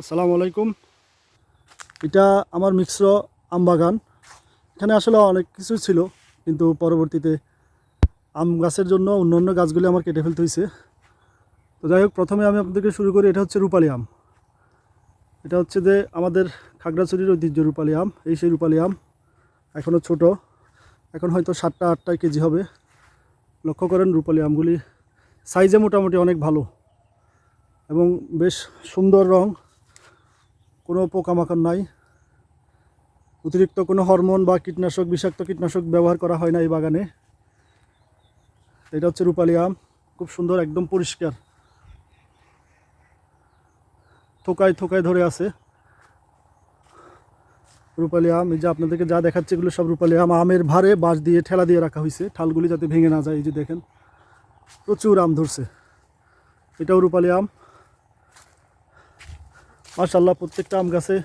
আসসালামু আলাইকুম। এটা আমার মিশ্র আম বাগান। এখানে আসলে অনেক কিছু ছিল, কিন্তু পরবর্তীতে আম গাছের জন্য অন্য অন্য গাছগুলি আমার কেটে ফেলতে হয়েছে। তো যাই হোক, প্রথমে আমি আপনাদেরকে শুরু করি, এটা হচ্ছে রূপালি আম। এটা হচ্ছে যে আমাদের খাগড়াছড়ির ঐতিহ্য রূপালি আম। এই সেই রূপালি আম এখনও ছোট। এখন হয়তো সাতটা, আটটা কেজি হবে। লক্ষ্য করেন, রূপালি আমগুলি সাইজে মোটামুটি অনেক ভালো এবং বেশ সুন্দর রং। কোনো পোকামাকড় নাই। অতিরিক্ত কোনো হরমোন বা কীটনাশক, বিষাক্ত কীটনাশক ব্যবহার করা হয় না এই বাগানে। এটা হচ্ছে রূপালি আম, খুব সুন্দর, একদম পরিষ্কার। থোকায় থোকায় ধরে আছে। রূপালি আম, এই যে আপনাদেরকে যা দেখাচ্ছে এগুলো সব রূপালি আম। আমের ভারে বাঁশ দিয়ে ঠেলা দিয়ে রাখা হয়েছে। ঠালগুলি যাতে ভেঙে না যায়, এই যে দেখেন, প্রচুর আম ধরছে। এটাও রূপালি আম। মার্শাল্লাহ প্রত্যেকটা আম গাছে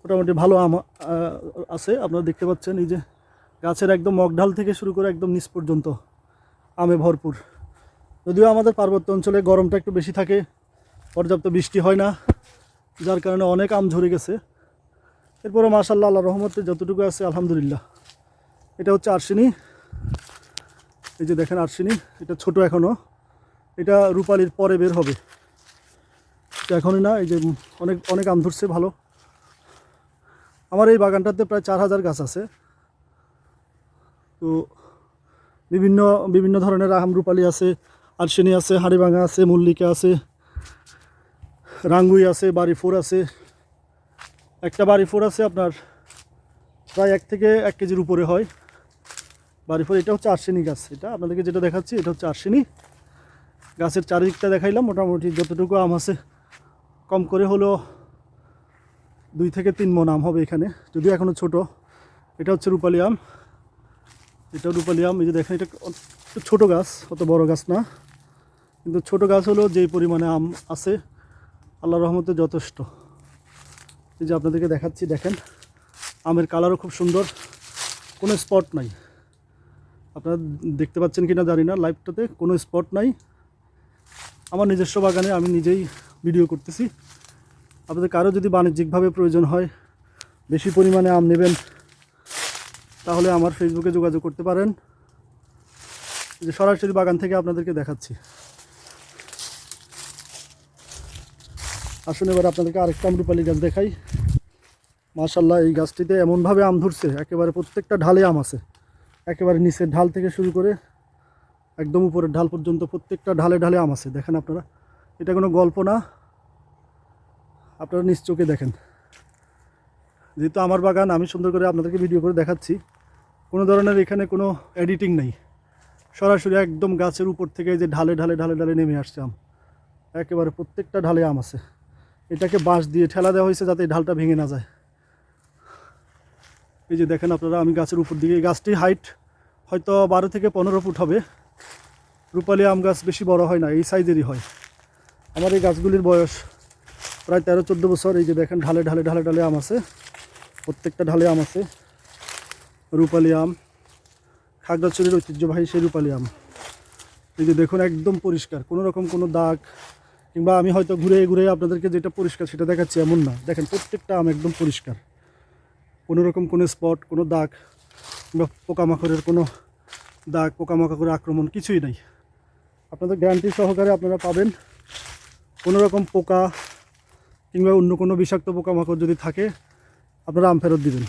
মোটামুটি ভালো আম আছে। আপনারা দেখতে পাচ্ছেন এই যে গাছের একদম মগঢাল থেকে শুরু করে একদম নিচ পর্যন্ত আমে ভরপুর। যদিও আমাদের পার্বত্য অঞ্চলে গরমটা একটু বেশি থাকে, পর্যাপ্ত বৃষ্টি হয় না, যার কারণে অনেক আম ঝরে গেছে। এরপরে মার্শাল্লাহ আল্লাহ রহমতে যতটুকু আছে, আলহামদুলিল্লাহ। এটা হচ্ছে আরশিনি। এই যে দেখেন আরশিনি, এটা ছোট এখনও এটা রূপালির পরে বের হবে। এটা এখনই না, এই যে অনেক অনেক আম ধরছে, ভালো। আমার এই বাগানটাতে প্রায় চার হাজার গাছ আছে। তো বিভিন্ন বিভিন্ন ধরনের আম, রূপালি আছে, আরশিনি আছে, হাড়িভাঙা আছে, মল্লিকা আছে, রাঙ্গুই আছে বাড়ি ফোর আছে। একটা বাড়ি ফোর আছে আপনার প্রায় এক থেকে এক কেজির উপরে হয়। বাড়ি ফোর এটা হচ্ছে আরশিনি গাছ। এটা আপনাদেরকে যেটা দেখাচ্ছি, এটা হচ্ছে আরশিনি। গাছের চারিদিকটা দেখাইলাম, মোটামুটি যতটুকু আম আছে। কম করে হলো দুই থেকে তিন মন আম হবে এখানে যদি এখনও ছোট। এটা হচ্ছে রূপালি আম। এটা রূপালি আম, এই যে দেখেন, এটা ছোটো গাছ, অত বড় গাছ না। কিন্তু ছোট গাছ হলো যেই পরিমাণে আম আছে আল্লাহ রহমতে যথেষ্ট। এই যে আপনাদেরকে দেখাচ্ছি, দেখেন, আমের কালারও খুব সুন্দর, কোনো স্পট নাই। আপনারা দেখতে পাচ্ছেন কিনা জানি না, লাইভটাতে কোনো স্পট নাই। আমার নিজস্ব বাগানে আমি নিজেই ভিডিও করতেছি। আপনাদের কারও যদি বাণিজ্যিকভাবে প্রয়োজন হয়, বেশি পরিমাণে আম নেবেন, তাহলে আমার ফেসবুকে যোগাযোগ করতে পারেন। যে সরাসরি বাগান থেকে আপনাদেরকে দেখাচ্ছি। আসুন এবার আপনাদেরকে আরেকটা আমরুপালি গাছ দেখাই। মাশাল্লাহ এই গাছটিতে এমনভাবে আম ধরছে, একেবারে প্রত্যেকটা ঢালে আম আছে। একেবারে নিচের ঢাল থেকে শুরু করে একদম উপরের ঢাল পর্যন্ত প্রত্যেকটা ঢালে ঢালে আম আছে। দেখেন আপনারা এটা কোনো গল্প না। আপনারা নিজ চোখে দেখেন। যেহেতু আমার বাগান, আমি সুন্দর করে আপনাদেরকে ভিডিও করে দেখাচ্ছি। কোনো ধরনের এখানে কোনো এডিটিং নেই। সরাসরি একদম গাছের উপর থেকে যে ঢালে ঢালে ঢালে ঢালে নেমে আসছে আম। একেবারে প্রত্যেকটা ঢালে আম আছে। এটাকে বাঁশ দিয়ে ঠেলা দেওয়া হয়েছে যাতে ঢালটা ভেঙে না যায়। এই যে দেখেন আপনারা, আমি গাছের উপর দিকে গাছটির হাইট হয়তো বারো থেকে পনেরো ফুট হবে। রূপালি আম গাছ বেশি বড় হয় না, এই সাইজেরই হয়। আমার এই গাছগুলির বয়স প্রায় তেরো, চোদ্দ বছর। এই যে দেখেন, ঢালে ঢালে ঢালে ঢালে আম আছে। প্রত্যেকটা ঢালে আম আছে। রূপালি আম, খাগড়াছড়ির ঐতিহ্যবাহী সেই রূপালি আম। এই যে দেখুন, একদম পরিষ্কার। কোনো রকম কোনো দাগ, কিংবা আমি হয়তো ঘুরে ঘুরে আপনাদেরকে যেটা পরিষ্কার সেটা দেখাচ্ছি, এমন না। দেখেন, প্রত্যেকটা আম একদম পরিষ্কার। কোনো রকম কোনো স্পট, কোনো দাগ, কিংবা পোকামাকড়ের কোনো দাগ, পোকামাকড়ের আক্রমণ কিছুই নাই। আপনাদের গ্যারান্টি সহকারে আপনারা পাবেন। কোনো রকম পোকা কিংবা অন্য কোনো বিষাক্ত পোকামাকড় যদি থাকে আপনারা আম ফেরত দিবেন।